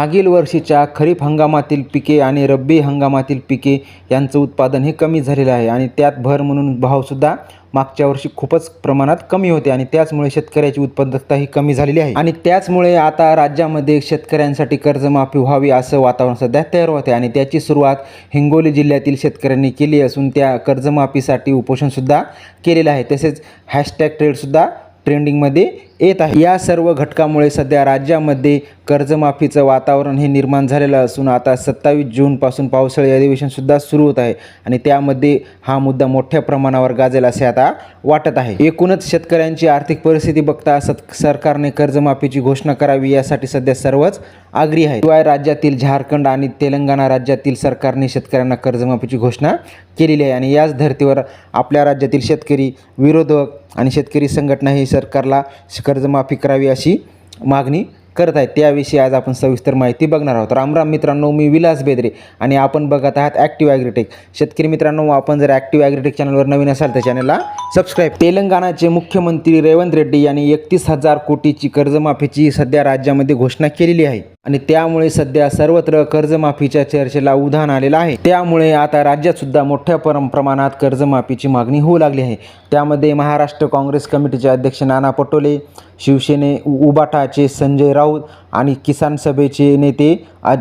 मागील वर्षीच्या खरीप हंगामातील पिके आणि रब्बी हंगामातील पिके यांचं उत्पादन हे कमी झालेलं आहे आणि त्यात भर म्हणून भावसुद्धा मागच्या वर्षी खूपच प्रमाणात कमी होते आणि त्याचमुळे शेतकऱ्याची उत्पादकता ही कमी झालेली आहे. आणि त्याचमुळे आता राज्यामध्ये शेतकऱ्यांसाठी कर्जमाफी व्हावी असं वातावरण सध्या तयार होते आणि त्याची सुरुवात हिंगोली जिल्ह्यातील शेतकऱ्यांनी केली असून त्या कर्जमाफीसाठी उपोषणसुद्धा केलेलं आहे. तसेच हॅशटॅग ट्रेडसुद्धा ट्रेंडिंगमध्ये येत आहे. या सर्व घटकामुळे सध्या राज्यामध्ये कर्जमाफीचं वातावरण हे निर्माण झालेलं असून आता सत्तावीस जूनपासून पावसाळी अधिवेशनसुद्धा सुरू होत आहे आणि त्यामध्ये हा मुद्दा मोठ्या प्रमाणावर गाजेल असे आता वाटत आहे. एकूणच शेतकऱ्यांची आर्थिक परिस्थिती बघता सत सरकारने कर्जमाफीची घोषणा करावी यासाठी सध्या सर्वच आग्री आहे शिवाय राज्यातील झारखंड आणि तेलंगणा राज्यातील सरकारने शेतकऱ्यांना कर्जमाफीची घोषणा केलेली आहे आणि याच धर्तीवर आपल्या राज्यातील शेतकरी विरोधक आणि शेतकरी संघटना ही सरकारला कर्जमाफी करावी अशी मागणी करत आहेत. त्याविषयी आज आपण सविस्तर माहिती बघणार आहोत. रामराम मित्रांनो मी विलास बेदरे आणि आपण बघत आहात ॲक्टिव्ह ॲग्रीटेक शेतकरी मित्रांनो आपण जर ॲक्टिव्ह ॲग्रीटेक चॅनलवर नवीन असाल तर चॅनलला सबस्क्राईब तेलंगणाचे मुख्यमंत्री रेवंत रेड्डी यांनी एकतीस हजार कोटीची कर्जमाफीची सध्या राज्यामध्ये घोषणा केलेली आहे. आणि त्यामुळे सध्या सर्वत्र कर्जमाफीच्या चर्चेला उधाण आलेलं आहे. त्यामुळे आता राज्यात सुद्धा मोठ्या परम प्रमाणात कर्जमाफीची मागणी होऊ लागली आहे. त्यामध्ये महाराष्ट्र काँग्रेस कमिटीचे अध्यक्ष नाना पटोले शिवसेने उ- उबाटाचे संजय राऊत आणि किसान सभेचे नेते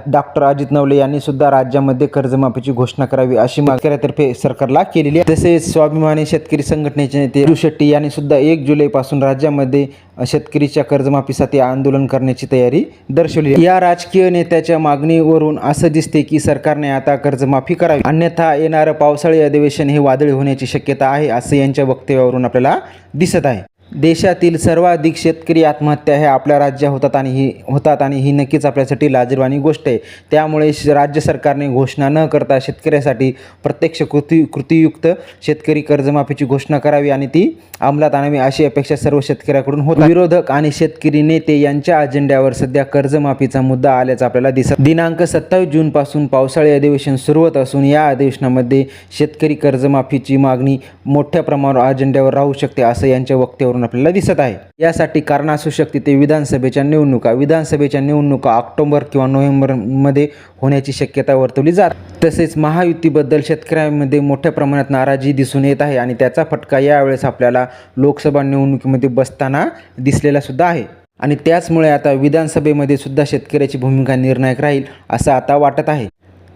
डॉक्टर अजित नवले यांनी सुद्धा राज्यामध्ये कर्जमाफीची घोषणा करावी अशी शेतकऱ्यातर्फे सरकारला केलेली आहे. तसेच स्वाभिमानी शेतकरी संघटनेचे नेते राजू शेट्टी यांनी सुद्धा एक जुलैपासून राज्यामध्ये शेतकरीच्या कर्जमाफीसाठी आंदोलन करण्याची तयारी दर्शवली आहे. या राजकीय नेत्याच्या मागणीवरून असं दिसते की सरकारने आता कर्जमाफी करावी. अन्यथा येणारं पावसाळी अधिवेशन हे वादळी होण्याची शक्यता आहे असं यांच्या वक्तव्यावरून आपल्याला दिसत आहे. देशातील सर्वाधिक शेतकरी आत्महत्या ह्या आपल्या राज्यात होतात आणि ही होतात आणि ही नक्कीच आपल्यासाठी लाजीरवाणी गोष्ट आहे. त्यामुळे राज्य सरकारने घोषणा न करता शेतकऱ्यासाठी प्रत्यक्ष कृती कृतीयुक्त शेतकरी कर्जमाफीची घोषणा करावी आणि ती अंमलात आणावी अशी अपेक्षा सर्व शेतकऱ्याकडून होत विरोधक आणि शेतकरी नेते यांच्या अजेंड्यावर सध्या कर्जमाफीचा मुद्दा आल्याचं आपल्याला दिसत दिनांक सत्तावीस जूनपासून पावसाळी अधिवेशन सुरू होत असून या अधिवेशनामध्ये शेतकरी कर्जमाफीची मागणी मोठ्या प्रमाणावर अजेंड्यावर राहू शकते असं यांच्या वक्तव्यावरून आपल्याला दिसत आहे यासाठी कारण असू शकते ते विधानसभेच्या निवडणुका. विधानसभेच्या निवडणुका ऑक्टोबर किंवा नोव्हेंबरमध्ये होण्याची शक्यता वर्तवली जात. तसेच महायुतीबद्दल शेतकऱ्यांमध्ये मोठ्या प्रमाणात नाराजी दिसून येत आहे आणि त्याचा फटका यावेळेस आपल्याला लोकसभा निवडणुकीमध्ये बसताना दिसलेला सुद्धा आहे. आणि त्याचमुळे आता विधानसभेमध्ये सुद्धा शेतकऱ्याची भूमिका निर्णायक राहील असं आता वाटत आहे.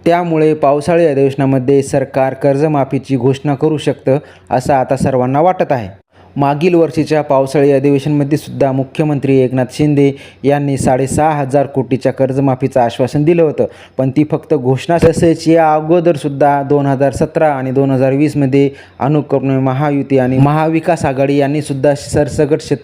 त्यामुळे पावसाळी अधिवेशनामध्ये सरकार कर्जमाफीची घोषणा करू शकतं असं आता सर्वांना वाटत आहे. मागील वर्षीच्या पावसाळी अधिवेशनमध्ये सुद्धा मुख्यमंत्री एकनाथ शिंदे यांनी साडेसहा हजार कोटीच्या कर्जमाफीचं आश्वासन दिलं होतं. पण ती फक्त घोषणा तसेच या अगोदरसुद्धा दोन हजार सतरा आणि दोन हजार वीसमध्ये अनुक्रमे महायुती आणि महाविकास आघाडी यांनी सुद्धा शेत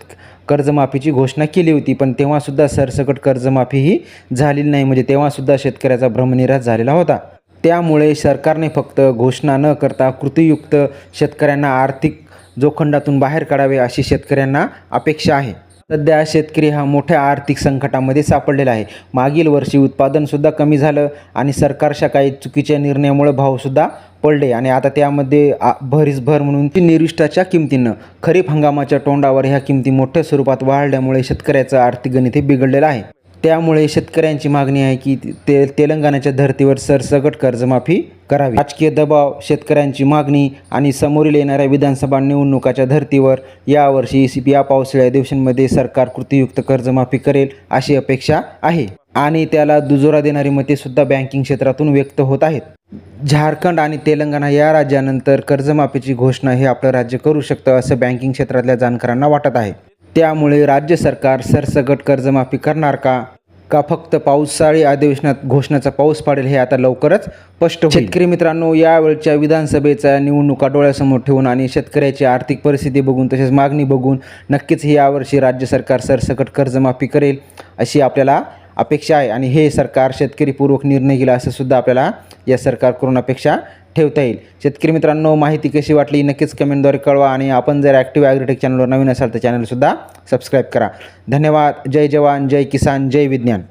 कर्जमाफीची घोषणा केली होती. पण तेव्हासुद्धा सरसकट कर्जमाफी ही झालेली नाही. म्हणजे तेव्हासुद्धा शेतकऱ्याचा भ्रमनिराश झालेला होता. त्यामुळे सरकारने फक्त घोषणा न करता कृतीयुक्त शेतकऱ्यांना आर्थिक जोखंडातून बाहेर काढावे अशी शेतकऱ्यांना अपेक्षा आहे. सध्या शेतकरी हा मोठ्या आर्थिक संकटामध्ये सापडलेला आहे. मागील वर्षी उत्पादनसुद्धा कमी झालं आणि सरकारच्या काही चुकीच्या निर्णयामुळे भावसुद्धा पडले आणि आता त्यामध्ये आ- भरीस भर म्हणून ती निविष्ठाच्या किमतीनं खरीप हंगामाच्या तोंडावर ह्या किमती मोठ्या स्वरूपात वाढल्यामुळे शेतकऱ्याचं आर्थिक गणित हे बिघडलेलं आहे. त्यामुळे शेतकऱ्यांची मागणी आहे की ते तेलंगणाच्या धर्तीवर सरसकट कर्जमाफी करावी. राजकीय दबाव शेतकऱ्यांची मागणी आणि समोरील येणाऱ्या विधानसभा निवडणुकाच्या धर्तीवर यावर्षी ई सी पी या पावसाळ्या अधिवेशनमध्ये सरकार कृतीयुक्त कर्जमाफी करेल अशी अपेक्षा आहे. आणि त्याला दुजोरा देणारी मते सुद्धा बँकिंग क्षेत्रातून व्यक्त होत आहेत. झारखंड आणि तेलंगणा या राज्यानंतर कर्जमाफीची घोषणा हे आपलं राज्य करू शकतं असं बँकिंग क्षेत्रातल्या जाणकारांना वाटत आहे. त्यामुळे राज्य सरकार सरसकट कर्जमाफी करणार का? का फक्त पावसाळी अधिवेशनात घोषणाचा पाऊस पाडेल हे आता लवकरच स्पष्ट होईल. शेतकरी मित्रांनो यावेळच्या विधानसभेच्या निवडणुका डोळ्यासमोर ठेवून आणि शेतकऱ्याची आर्थिक परिस्थिती बघून तसेच मागणी बघून नक्कीच ही यावर्षी राज्य सरकार सरसकट कर्जमाफी करेल अशी आपल्याला अपेक्षा आहे. आणि हे सरकार शेतकरीपूर्वक निर्णय घेईल असं सुद्धा आपल्याला या सरकारकडून अपेक्षा ठेवता येईल. शेतकरी मित्रांनो माहिती कशी वाटली नक्कीच कमेंटद्वारे कळवा आणि आपण जर ॲक्टिव्ह ॲग्रिटेक चॅनलवर नवीन असाल तर चॅनलसुद्धा सबस्क्राईब करा. धन्यवाद. जय जवान जय किसान जय विज्ञान.